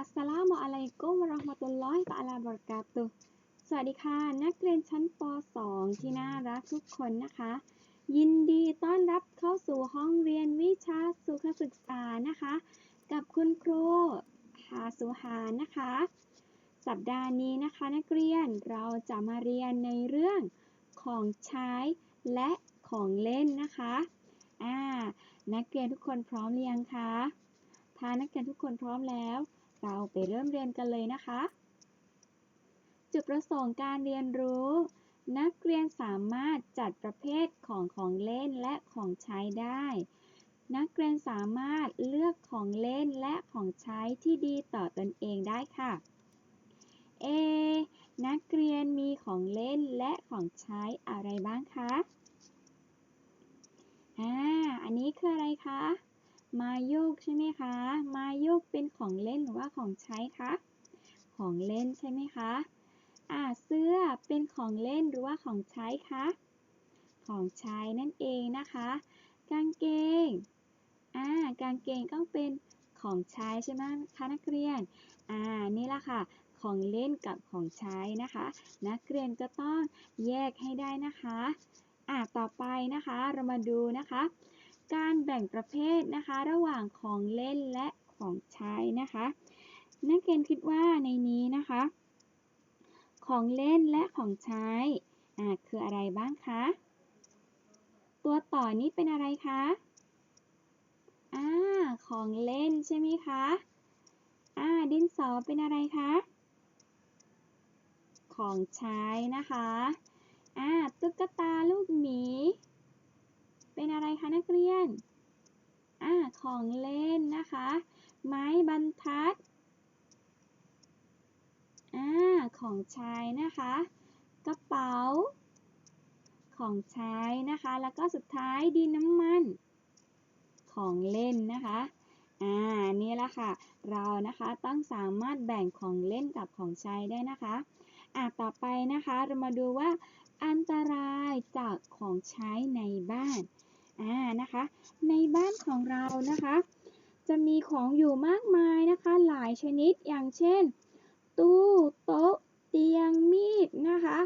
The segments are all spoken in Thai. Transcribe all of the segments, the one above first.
อัสสลามุอะลัยกุมราะห์มะตุลลอฮิตะอาลาบะเรกาตุสวัสดีค่ะ นักเรียนชั้นป .2 ที่น่ารักทุกคนนะคะ ยินดีต้อนรับเข้าสู่ห้องเรียนวิชาสุขศึกษานะคะ กับคุณครูฮาสุฮานนะคะ สัปดาห์นี้นะคะ นักเรียนเราจะมาเรียนในเรื่องของใช้และของเล่นนะคะอ่านักเรียนทุกคนพร้อมหรือยังคะถ้านักเรียนทุกคนพร้อมแล้ว เราไปเริ่มเรียนกันเลยนะคะ จุดประสงค์การเรียนรู้ นักเรียนสามารถจัดประเภทของของเล่นและของใช้ได้ นักเรียนสามารถเลือกของเล่นและของใช้ที่ดีต่อตนเองได้ค่ะเอนักเรียนมีของเล่นและของใช้อะไรบ้างคะ อ่า อันนี้คืออะไรคะ มาโยกใช่ไหมคะมาโยกเป็นของเล่นหรือว่าของใช้คะ ของเล่นใช่ไหมคะ อ่า เสื้อเป็นของเล่นหรือว่าของใช้คะ ของใช้นั่นเองนะคะ กางเกง อ่า กางเกงก็เป็นของใช้ใช่ไหมคะนักเรียน อ่า นี่ละค่ะ ของเล่นกับของใช้นะคะ นักเรียนก็ต้องแยกให้ได้นะคะ อ่า ต่อไปนะคะ เรามาดูนะคะ การแบ่งประเภทนะคะ ระหว่างของเล่นและของใช้นะคะ นักเรียนคิดว่าในนี้นะคะ ของเล่นและของใช้อ่าคืออะไรบ้างคะ ตัวต่อนี้เป็นอะไรคะอ่าของเล่นใช่ไหมคะอ่าดินสอเป็นอะไรคะ ของใช้นะคะอ่าตุ๊กตาลูกหมี เป็นอะไรคะนักเรียน อ่า ของเล่นนะคะ ไม้บรรทัด อ่า ของใช้นะคะ กระเป๋า ของใช้นะคะ แล้วก็สุดท้ายดินน้ำมัน ของเล่นนะคะ อ่า นี่แหละค่ะ เรานะคะต้องสามารถแบ่งของเล่นกับของใช้ได้นะคะ อ่าต่อไปนะคะ เรามาดูว่าอันตรายจากของใช้ในบ้าน อ่านะคะ ในบ้านของเรานะคะ จะมีของอยู่มากมายนะคะ หลายชนิดอย่างเช่น ตู้โต๊ะ เตียงมีดนะคะ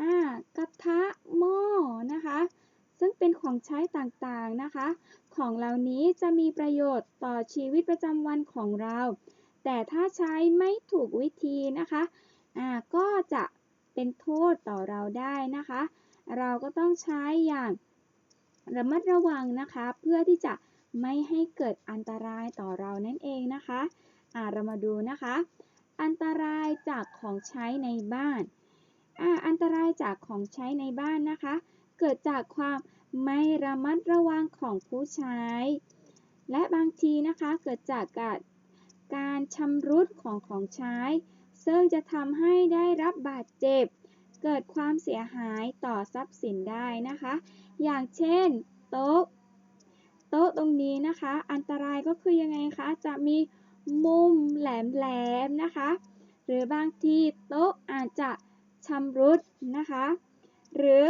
อ่ากระทะหม้อนะคะ ซึ่งเป็นของใช้ต่างๆนะคะ ของเหล่านี้จะมีประโยชน์ต่อชีวิตประจำวันของเรา แต่ถ้าใช้ไม่ถูกวิธีนะคะอ่าก็จะเป็นโทษต่อเราได้นะคะ เราก็ต้องใช้อย่าง ระมัดระวังนะคะ เพื่อที่จะไม่ให้เกิดอันตรายต่อเรานั่นเองนะคะอ่าเรามาดูนะคะ อันตรายจากของใช้ในบ้านอ่าอันตรายจากของใช้ในบ้านนะคะ เกิดจากความไม่ระมัดระวังของผู้ใช้ และบางทีนะคะเกิดจากการการชำรุดของของใช้ ซึ่งจะทำให้ได้รับบาดเจ็บ เกิดความเสียหายต่อทรัพย์สินได้นะคะ อย่างเช่น โต๊ะ โต๊ะตรงนี้นะคะ อันตรายก็คือยังไงคะ จะมีมุมแหลมๆนะคะ หรือบางทีโต๊ะอาจจะชำรุดนะคะ หรือ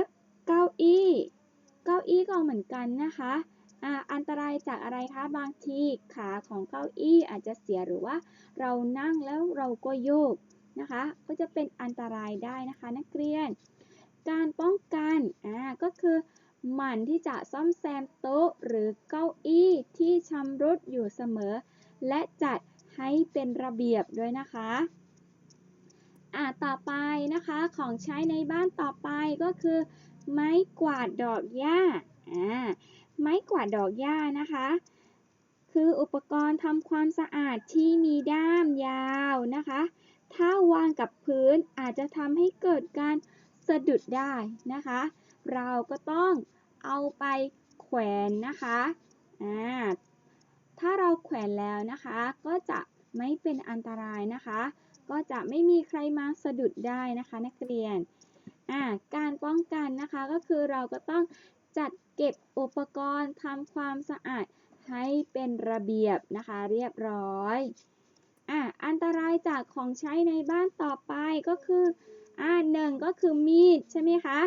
เก้าอี้ เก้าอี้ก็เหมือนกันนะคะอันตรายจากอะไรคะ บางทีขาของเก้าอี้อาจจะเสียหรือว่าเรานั่งแล้วเราก็โยก นะคะ ก็จะเป็นอันตรายได้นะคะนักเรียน การป้องกันอ่าก็คือหมั่นที่จะซ่อมแซมโต๊ะหรือเก้าอี้ที่ชำรุดอยู่เสมอ และจัดให้เป็นระเบียบด้วยนะคะอ่าต่อไปนะคะของใช้ในบ้านต่อไปก็คือ ไม้กวาดดอกหญ้าอ่าไม้กวาดดอกหญ้านะคะ คืออุปกรณ์ทำความสะอาดที่มีด้ามยาวนะคะ ถ้าวางกับพื้นอาจจะทำให้เกิดการสะดุดได้นะคะ เราก็ต้องเอาไปแขวนนะคะอ่าถ้าเราแขวนแล้วนะคะ ก็จะไม่เป็นอันตรายนะคะ ก็จะไม่มีใครมาสะดุดได้นะคะนักเรียนอ่าการป้องกันนะคะก็คือเราก็ต้องจัดเก็บอุปกรณ์ทำความสะอาดให้เป็นระเบียบนะคะเรียบร้อย อ่าอันตรายจากของใช้ในบ้านต่อไปก็คืออ่าหนึ่งก็คือมีดใช่ไหมคะ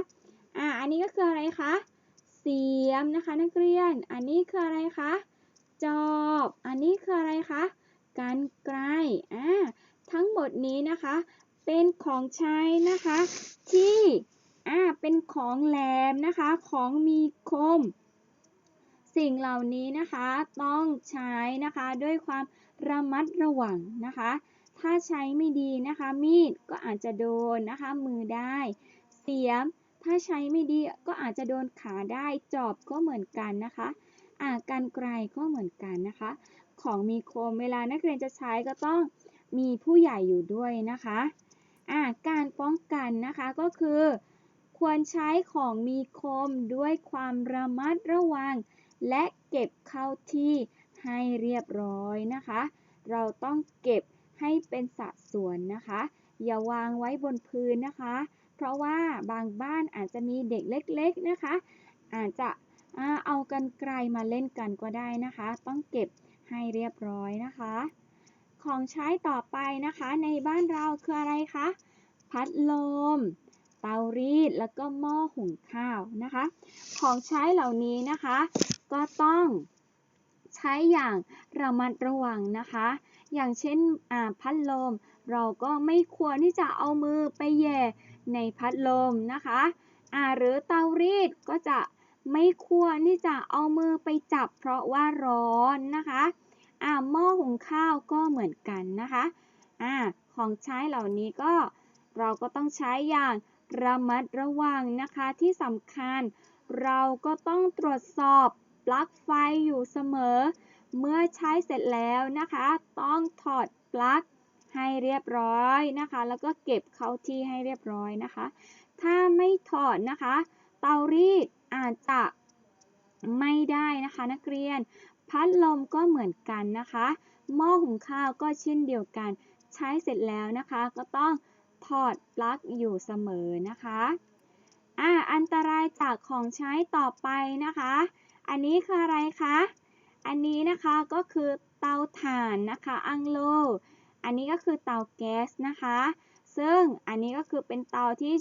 อ่าอันนี้ก็คืออะไรคะเสียมนะคะนักเรียน อันนี้คืออะไรคะจอบ อันนี้คืออะไรคะกกันไกลอ่าทั้งหมดนี้นะคะ เป็นของใช้นะคะ ที่อ่าเป็นของแหลมนะคะ ของมีคม สิ่งเหล่านี้นะคะต้องใช้นะคะด้วยความ ระมัดระวังนะคะ ถ้าใช้ไม่ดีนะคะ มีดก็อาจจะโดนนะคะมือได้ เสียม ถ้าใช้ไม่ดีก็อาจจะโดนขาได้ จอบก็เหมือนกันนะคะอ่ากันไกลก็เหมือนกันนะคะ ของมีคมเวลานักเรียนจะใช้ก็ต้องมีผู้ใหญ่อยู่ด้วยนะคะอ่าการป้องกันนะคะก็คือ ควรใช้ของมีคมด้วยความระมัดระวัง และเก็บเข้าที่ ให้เรียบร้อยนะคะ เราต้องเก็บให้เป็นสัดส่วนนะคะ อย่าวางไว้บนพื้นนะคะ เพราะว่าบางบ้านอาจจะมีเด็กเล็กๆนะคะ อาจจะเอากันไกลมาเล่นกันก็ได้นะคะ ต้องเก็บให้เรียบร้อยนะคะ ของใช้ต่อไปนะคะในบ้านเราคืออะไรคะ พัดลม เตารีด แล้วก็หม้อหุงข้าวนะคะ ของใช้เหล่านี้นะคะ ก็ต้อง ใช้อย่างระมัดระวังนะคะ อย่างเช่นพัดลม เราก็ไม่ควรที่จะเอามือไปแย่ในพัดลมนะคะาหรือเตารีดก็จะไม่ควรที่จะเอามือไปจับเพราะว่าร้อนนะคะอาหม้อหุงข้าวก็เหมือนกันนะคะอาของใช้เหล่านี้ก็เราก็ต้องใช้อย่างระมัดระวังนะคะที่สำคัญ เราก็ต้องตรวจสอบ ปลั๊กไฟอยู่เสมอ เมื่อใช้เสร็จแล้วนะคะ ต้องถอดปลั๊กให้เรียบร้อยนะคะ แล้วก็เก็บเข้าที่ให้เรียบร้อยนะคะ ถ้าไม่ถอดนะคะ เตารีดอาจจะไม่ได้นะคะนักเรียน พัดลมก็เหมือนกันนะคะ หม้อหุงข้าวก็เช่นเดียวกัน ใช้เสร็จแล้วนะคะ ก็ต้องถอดปลั๊กอยู่เสมอนะคะอ่าอันตรายจากของใช้ต่อไปนะคะ อันนี้คืออะไรคะ อันนี้นะคะก็คือเตาถ่านนะคะ อังโล อันนี้ก็คือเตาแก๊สนะคะ ซึ่งอันนี้ก็คือเป็นเตาที่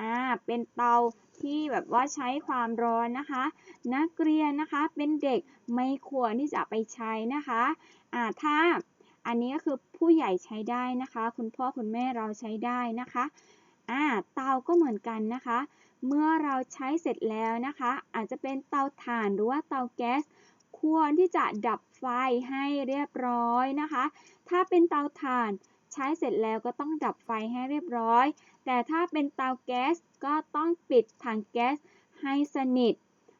อ่าเป็นเตาที่แบบว่าใช้ความร้อนนะคะ นักเรียนนะคะเป็นเด็กไม่ควรที่จะไปใช้นะคะอ่าถ้าอันนี้ก็คือผู้ใหญ่ใช้ได้นะคะ คุณพ่อคุณแม่เราใช้ได้นะคะอ่าเตาก็เหมือนกันนะคะ เมื่อเราใช้เสร็จแล้วนะคะ อาจจะเป็นเตาถ่านหรือว่าเตาแก๊สควรที่จะดับไฟให้เรียบร้อยนะคะ ถ้าเป็นเตาถ่านใช้เสร็จแล้วก็ต้องดับไฟให้เรียบร้อย แต่ถ้าเป็นเตาแก๊สก็ต้องปิดถังแก๊สให้สนิท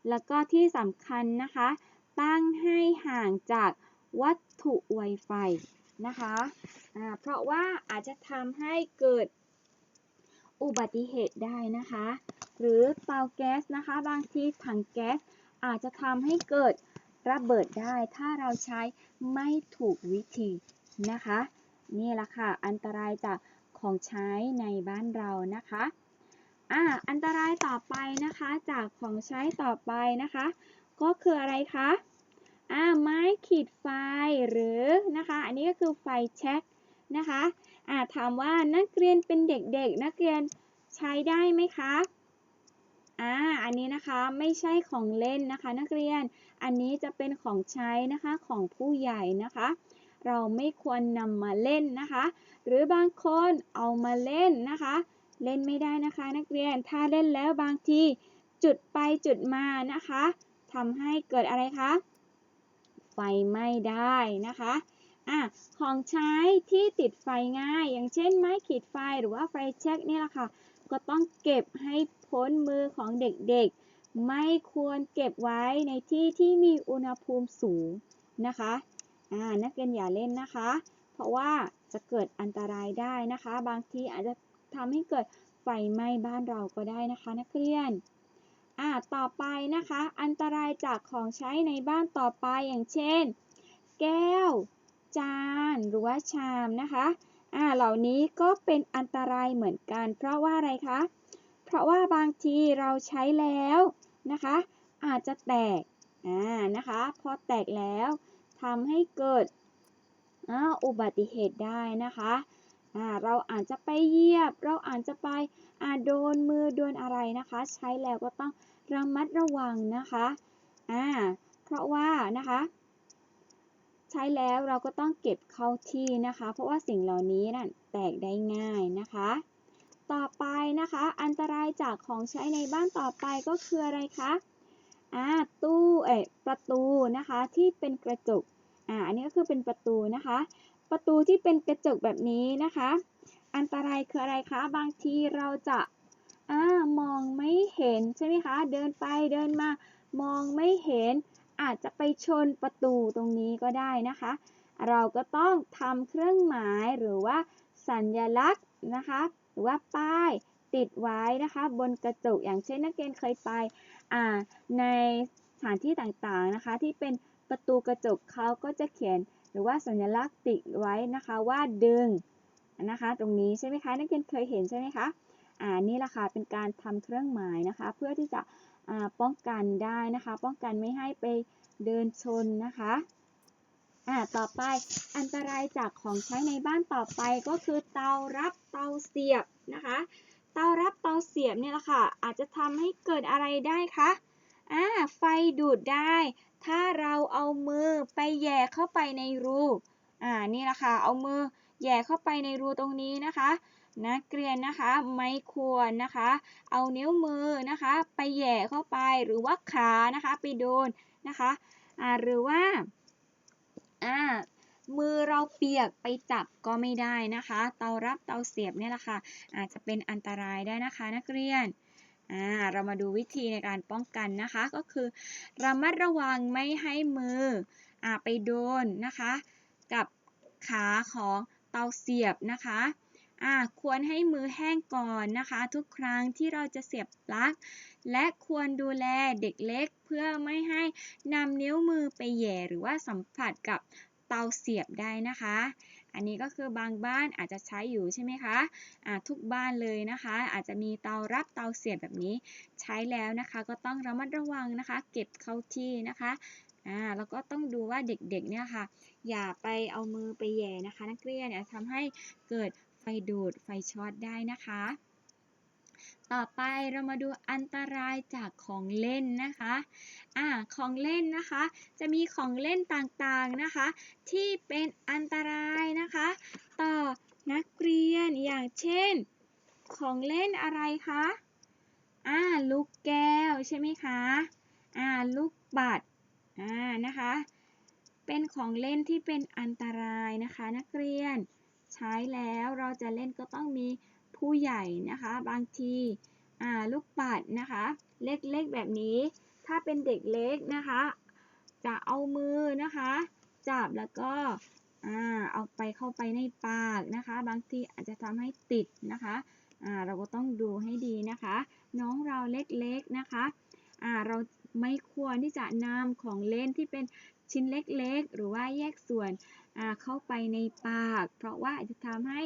แล้วก็ที่สำคัญนะคะ ตั้งให้ห่างจากวัตถุไวไฟนะคะอ่าเพราะว่าอาจจะทำให้เกิดอุบัติเหตุได้นะคะ หรือเตาแก๊สนะคะ บางทีถังแก๊สอาจจะทำให้เกิดระเบิดได้ ถ้าเราใช้ไม่ถูกวิธีนะคะ นี่แหละค่ะ อันตรายจากของใช้ในบ้านเรานะคะอ่าอันตรายต่อไปนะคะจากของใช้ต่อไปนะคะ ก็คืออะไรคะอ่าไม้ขีดไฟหรือนะคะ อันนี้ก็คือไฟแช็กนะคะอ่าถามว่านักเรียนเป็นเด็กๆ นักเรียนใช้ได้ไหมคะ อ่า อันนี้นะคะไม่ใช่ของเล่นนะคะ นักเรียน อันนี้จะเป็นของใช้นะคะของผู้ใหญ่นะคะ เราไม่ควรนำมาเล่นนะคะ หรือบางคนเอามาเล่นนะคะ เล่นไม่ได้นะคะ นักเรียน ถ้าเล่นแล้วบางทีจุดไปจุดมานะคะทำให้เกิดอะไรคะ ไฟไหม้ได้นะคะอะของใช้ที่ติดไฟง่าย อย่างเช่นไม้ขีดไฟหรือว่าไฟแช็กนี่แหละค่ะ ก็ต้องเก็บให้ พ้นมือของเด็กๆ ไม่ควรเก็บไว้ในที่ที่มีอุณหภูมิสูงนะคะอ่านักเรียนอย่าเล่นนะคะ เพราะว่าจะเกิดอันตรายได้นะคะ บางทีอาจจะทำให้เกิดไฟไหม้บ้านเราก็ได้นะคะ นักเรียนอ่าต่อไปนะคะ อันตรายจากของใช้ในบ้านต่อไปอย่างเช่น แก้ว จานหรือว่าชามนะคะอ่าเหล่านี้ก็เป็นอันตรายเหมือนกัน เพราะว่าอะไรคะ เพราะว่าบางทีเราใช้แล้วนะคะ อาจจะแตกอ่านะคะพอแตกแล้วทำให้เกิดอุบัติเหตุได้นะคะเราอาจจะไปเหยียบ เราอาจจะไปอ่าโดนมือโดนอะไรนะคะ ใช้แล้วก็ต้องระมัดระวังนะคะอ่าเพราะว่านะคะ ใช้แล้วเราก็ต้องเก็บเข้าที่นะคะ เพราะว่าสิ่งเหล่านี้นั่นแตกได้ง่ายนะคะ ต่อไปนะคะ อันตรายจากของใช้ในบ้านต่อไปก็คืออะไรคะอ่าตู้เอ๊ะประตูนะคะที่เป็นกระจกอ่าอันนี้ก็คือเป็นประตูนะคะ ประตูที่เป็นกระจกแบบนี้นะคะ อันตรายคืออะไรคะ บางทีเราจะอ่ามองไม่เห็นใช่ไหมคะ เดินไปเดินมามองไม่เห็น อาจจะไปชนประตูตรงนี้ก็ได้นะคะ เราก็ต้องทำเครื่องหมายหรือว่าสัญลักษณ์นะคะ หรือว่าป้ายติดไว้นะคะบนกระจกอย่างเช่นนักเรียนเคยไปอ่าในสถานที่ต่างๆนะคะ ที่เป็นประตูกระจกเขาก็จะเขียนหรือว่าสัญลักษณ์ติดไว้นะคะว่าดึงนะคะ ตรงนี้ใช่ไหมคะนักเรียนเคยเห็นใช่ไหมคะอ่านี่แหละค่ะเป็นการทำเครื่องหมายนะคะ เพื่อที่จะป้องกันได้นะคะ ป้องกันไม่ให้ไปเดินชนนะคะ อ่าต่อไปอันตรายจากของใช้ในบ้านต่อไปก็คือเตารับเตาเสียบนะคะ เตารับเตาเสียบเนี่ยแหละค่ะ อาจจะทำให้เกิดอะไรได้คะอ่าไฟดูดได้ ถ้าเราเอามือไปแย่เข้าไปในรูอ่านี่แหละค่ะเอามือแย่เข้าไปในรูตรงนี้นะคะนักเรียนนะคะไม่ควรนะคะ เอานิ้วมือนะคะ ไปแย่เข้าไปหรือว่าขานะคะไปโดนนะคะอ่าหรือว่า อ่ามือเราเปียกไปจับก็ไม่ได้นะคะ เตารับเตาเสียบเนี่ยแหละค่ะ อาจจะเป็นอันตรายได้นะคะนักเรียนอ่าเรามาดูวิธีในการป้องกันนะคะ ก็คือระมัดระวังไม่ให้มืออ่าไปโดนนะคะ กับขาของเตาเสียบนะคะ อ่าควรให้มือแห้งก่อนนะคะ ทุกครั้งที่เราจะเสียบปลั๊ก และควรดูแลเด็กเล็กเพื่อไม่ให้นำนิ้วมือไปแย่หรือว่าสัมผัสกับเตาเสียบได้นะคะ อันนี้ก็คือบางบ้านอาจจะใช้อยู่ใช่ไหมคะอ่าทุกบ้านเลยนะคะ อาจจะมีเตารับเตาเสียบแบบนี้ ใช้แล้วนะคะ ก็ต้องระมัดระวังนะคะ เก็บเข้าที่นะคะอ่าแล้วก็ต้องดูว่าเด็กๆเนี่ยค่ะ อย่าไปเอามือไปแย่นะคะ นักเรียนเนี่ยทำให้เกิด ไฟดูด ไฟช็อตได้นะคะ ต่อไปเรามาดูอันตรายจากของเล่นนะคะอ่าของเล่นนะคะ จะมีของเล่นต่างๆนะคะ ที่เป็นอันตรายนะคะ ต่อนักเรียนอย่างเช่น ของเล่นอะไรคะอ่าลูกแก้วใช่ไหมคะอ่าลูกบัตรอ่านะคะ เป็นของเล่นที่เป็นอันตรายนะคะ นักเรียน ใช้แล้วเราจะเล่นก็ต้องมีผู้ใหญ่นะคะ บางทีลูกปัดนะคะ เล็กๆแบบนี้ ถ้าเป็นเด็กเล็กนะคะ จะเอามือนะคะ จับแล้วก็เอาไปเข้าไปในปากนะคะ บางทีอาจจะทำให้ติดนะคะเราก็ต้องดูให้ดีนะคะ น้องเราเล็กๆนะคะเราไม่ควรที่จะนำของเล่นที่เป็น ชิ้นเล็กๆ หรือว่าแยกส่วนเข้าไปในปาก เพราะว่าอาจจะทำให้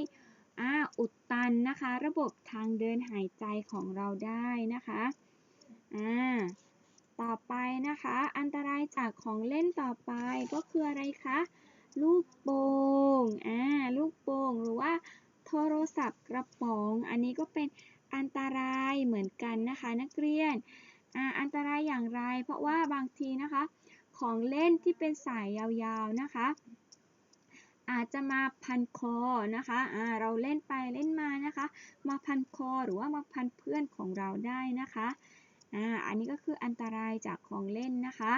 อุดตันนะคะ ระบบทางเดินหายใจของเราได้นะคะต่อไปนะคะ อันตรายจากของเล่นต่อไปก็คืออะไรคะลูกโป่งอ่าลูกโป่งหรือว่าโทรศัพท์กระป๋อง อันนี้ก็เป็นอันตรายเหมือนกันนะคะ นักเรียนอ่าอันตรายอย่างไร เพราะว่าบางทีนะคะ ของเล่นที่เป็นสายยาวๆนะคะ อาจจะมาพันคอนะคะอ่าเราเล่นไปเล่นมานะคะ มาพันคอหรือว่ามาพันเพื่อนของเราได้นะคะอ่าอันนี้ก็คืออันตรายจากของเล่นนะคะ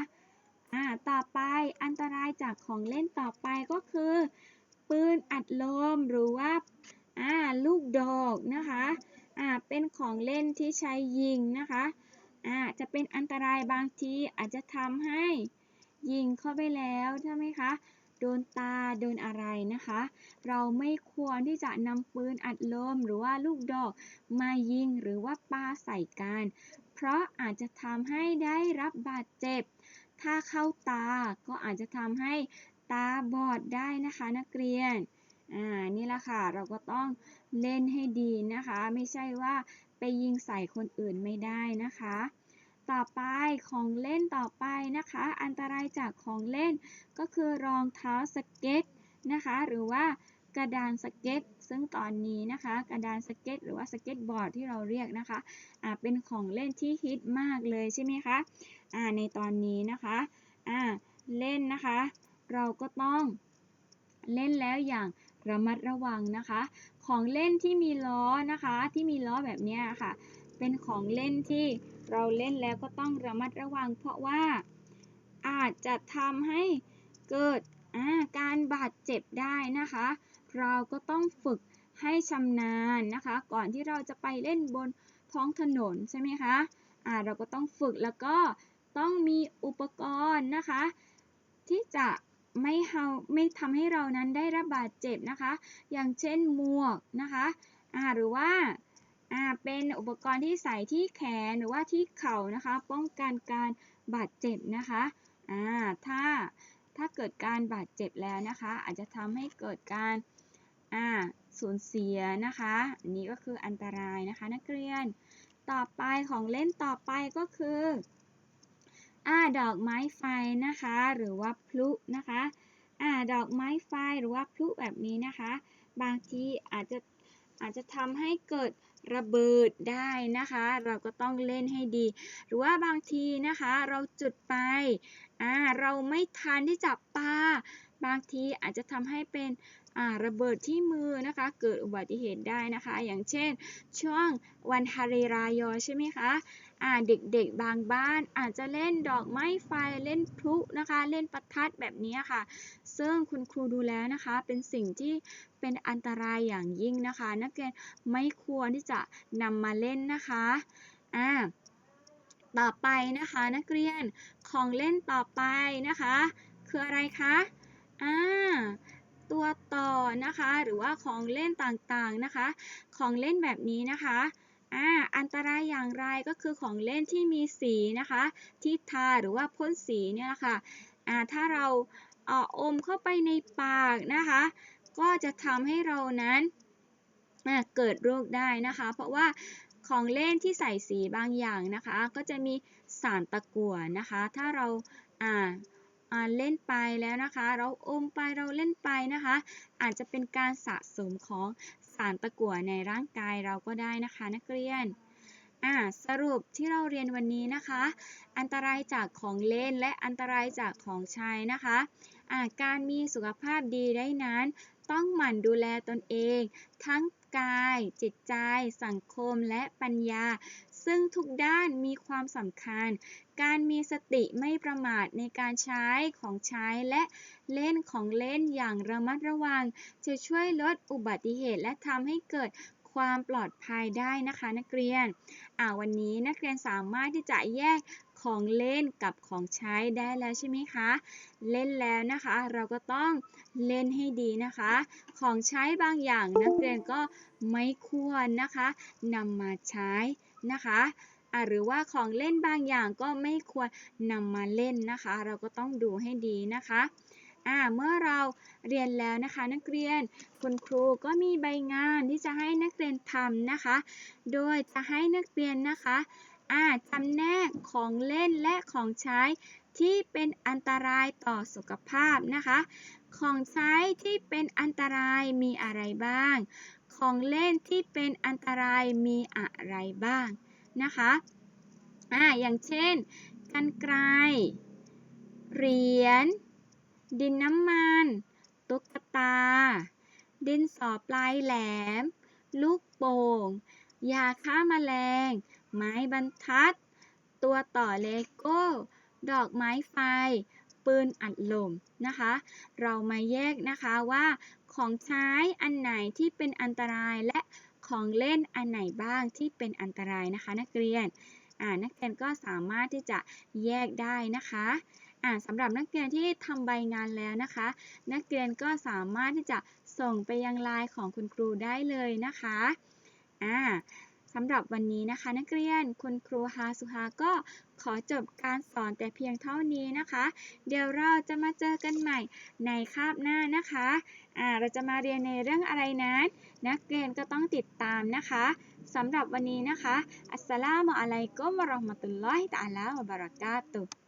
อ่าต่อไปอันตรายจากของเล่นต่อไปก็คือ ปืนอัดลมหรือว่าอ่าลูกดอกนะคะอ่าเป็นของเล่นที่ใช้ยิงนะคะอ่าจะเป็นอันตรายบางทีอาจจะทำให้ ยิงเข้าไปแล้วใช่ไหมคะ โดนตา โดนอะไรนะคะ เราไม่ควรที่จะนำปืนอัดลมหรือว่าลูกดอกมายิงหรือว่าปาใส่กัน เพราะอาจจะทำให้ได้รับบาดเจ็บ ถ้าเข้าตาก็อาจจะทำให้ตาบอดได้นะคะนักเรียน อ่า นี่แหละค่ะ เราก็ต้องเล่นให้ดีนะคะ ไม่ใช่ว่าไปยิงใส่คนอื่นไม่ได้นะคะ ต่อไปของเล่นต่อไปนะคะ อันตรายจากของเล่น ก็คือรองเท้าสเก็ตนะคะ หรือว่ากระดานสเก็ต ซึ่งตอนนี้นะคะ กระดานสเก็ต หรือว่าสเก็ตบอร์ดที่เราเรียกนะคะอ่าเป็นของเล่นที่ฮิตมากเลยใช่ไหมคะอ่าในตอนนี้นะคะอ่าเล่นนะคะ เราก็ต้องเล่นแล้วอย่างระมัดระวังนะคะ ของเล่นที่มีล้อนะคะ ที่มีล้อแบบนี้ค่ะ เป็นของเล่นที่ เราเล่นแล้วก็ต้องระมัดระวัง เพราะว่าอาจจะทำให้เกิดาการบาดเจ็บได้นะคะ เราก็ต้องฝึกให้ชำนาญนะคะ ก่อนที่เราจะไปเล่นบนท้องถนนใช่ไหมคะอาเราก็ต้องฝึกแล้วก็ต้องมีอุปกรณ์นะคะ ที่จะไม่เฮาไม่ทำให้เรานั้นได้รับบาดเจ็บนะคะ อย่างเช่นหมวกนะคะอาหรือว่า อ่าเป็นอุปกรณ์ที่ใส่ที่แขนหรือว่าที่เข่านะคะ ป้องกันการบาดเจ็บนะคะอ่าถ้าถ้าเกิดการบาดเจ็บแล้วนะคะ อาจจะทำให้เกิดการอ่าสูญเสียนะคะอันนี้ก็คืออันตรายนะคะ นักเรียนต่อไปของเล่นต่อไปก็คืออ่าดอกไม้ไฟนะคะ หรือว่าพลุนะคะอ่าดอกไม้ไฟหรือว่าพลุแบบนี้นะคะ บางทีอาจจะ อาจจะทำให้เกิดระเบิดได้นะคะ เราก็ต้องเล่นให้ดี หรือว่าบางทีนะคะ เราจุดไปอ่าเราไม่ทันที่จะปาบางทีอาจจะทำให้เป็นระเบิดที่มือนะคะ เกิดอุบัติเหตุได้นะคะ อย่างเช่น ช่วงวันฮาริรายอใช่ไหมคะ อ่าเด็กๆบางบ้านอาจจะเล่นดอกไม้ไฟเล่นพลุนะคะ เล่นประทัดแบบนี้ค่ะ ซึ่งคุณครูดูแล้วนะคะเป็นสิ่งที่เป็นอันตรายอย่างยิ่งนะคะ นักเรียนไม่ควรที่จะนำมาเล่นนะคะอ่าต่อไปนะคะนักเรียนของเล่นต่อไปนะคะ คืออะไรคะอ่าตัวต่อนะคะ หรือว่าของเล่นต่างๆนะคะ ของเล่นแบบนี้นะคะ อ่าอันตรายอย่างไรก็คือของเล่นที่มีสีนะคะที่ทาหรือว่าพ่นสีเนี่ยค่ะอ่าถ้าเราเออมเข้าไปในปากนะคะ ก็จะทำให้เรานั้นเกิดโรคได้นะคะ เพราะว่าของเล่นที่ใส่สีบางอย่างนะคะ ก็จะมีสารตะกั่วนะคะ ถ้าเราอ่า เล่นไปแล้วนะคะ เราอมไปเราเล่นไปนะคะ อาจจะเป็นการสะสมของสารตะกั่วในร่างกายเราก็ได้นะคะนักเรียนอ่าสรุปที่เราเรียนวันนี้นะคะ อันตรายจากของเล่นและอันตรายจากของใช้นะคะอ่าการมีสุขภาพดีได้นั้น ต้องหมั่นดูแลตนเอง ทั้งกาย จิตใจ สังคมและปัญญา ซึ่งทุกด้านมีความสำคัญ การมีสติไม่ประมาทในการใช้ของใช้และเล่นของเล่นอย่างระมัดระวัง จะช่วยลดอุบัติเหตุและทำให้เกิดความปลอดภัยได้นะคะนักเรียน อ่าวันนี้นักเรียนสามารถที่จะแยกของเล่นกับของใช้ได้แล้วใช่ไหมคะ เล่นแล้วนะคะ เราก็ต้องเล่นให้ดีนะคะ ของใช้บางอย่างนักเรียนก็ไม่ควรนะคะนำมาใช้ นะคะหรือว่าของเล่นบางอย่างก็ไม่ควรนำมาเล่นนะคะ เราก็ต้องดูให้ดีนะคะเมื่อเราเรียนแล้วนะคะนักเรียนคุณครูก็มีใบงานที่จะให้นักเรียนทำนะคะ โดยจะให้นักเรียนนะคะอาจำแนกของเล่นและของใช้ที่เป็นอันตรายต่อสุขภาพนะคะ ของใช้ที่เป็นอันตรายมีอะไรบ้าง ของเล่นที่เป็นอันตรายมีอะไรบ้างนะคะอ่าอย่างเช่นกันไกรเหรียญ ดินน้ำมัน ตุ๊กตา ดินสอปลายแหลม ลูกโป่ง ยาฆ่าแมลง ไม้บรรทัด ตัวต่อเลโก้ ดอกไม้ไฟ ปืนอัดลมนะคะ เรามาแยกนะคะว่า ของใช้อันไหนที่เป็นอันตรายและของเล่นอันไหนบ้างที่เป็นอันตรายนะคะ นักเรียนนักเรียนก็สามารถที่จะแยกได้นะคะสำหรับนักเรียนที่ทำใบงานแล้วนะคะ นักเรียนก็สามารถที่จะส่งไปยังไลน์ของคุณครูได้เลยนะคะ สำหรับวันนี้นะคะ นักเรียนคุณครูฮาสุฮาก็ขอจบการสอนแต่เพียงเท่านี้นะคะ เดี๋ยวเราจะมาเจอกันใหม่ในคาบหน้านะคะอ่าเราจะมาเรียนในเรื่องอะไรนั้น นักเรียนก็ต้องติดตามนะคะสำหรับวันนี้นะคะ อัสสลามุอะลัยกุมวะเราะห์มะตุลลอฮิตะอาลาวะบะเราะกาตุฮ์